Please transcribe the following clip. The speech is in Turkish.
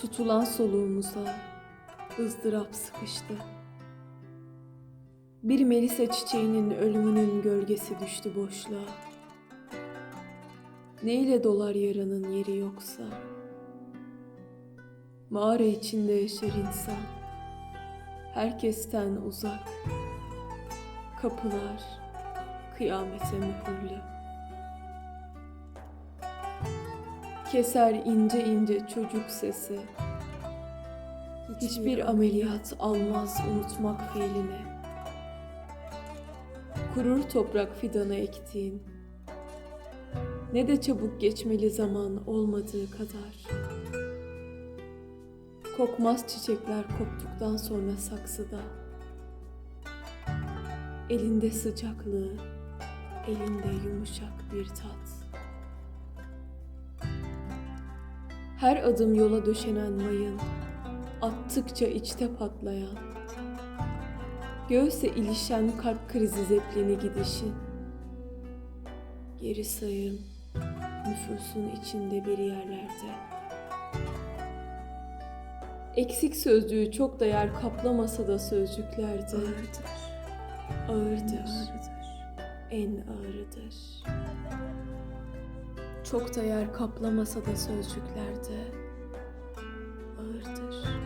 Tutulan soluğumuza ızdırap sıkıştı. Bir melisa çiçeğinin ölümünün gölgesi düştü boşluğa. Ne ile dolar yaranın yeri yoksa? Mağara içinde yaşar insan. Herkesten uzak. Kapılar kıyamete mühürlü. Keser ince ince çocuk sesi. Hiçbir ameliyat almaz unutmak fiilini. Kurur toprak fidanı ektiğin. Ne de çabuk geçmeli zaman olmadığı kadar. Kokmaz çiçekler koptuktan sonra saksıda. Elinde sıcaklığı, elinde yumuşak bir tat. Her adım yola döşenen mayın, attıkça içte patlayan, göğse ilişen kalp krizi zepleni gidişin, geri sayım nüfusun içinde bir yerlerde. Eksik sözcüğü çok da yer kaplamasa da sözcüklerde. Ağırdır, en ağırıdır. Çok da yer kaplamasa da sözcüklerde ağırdır.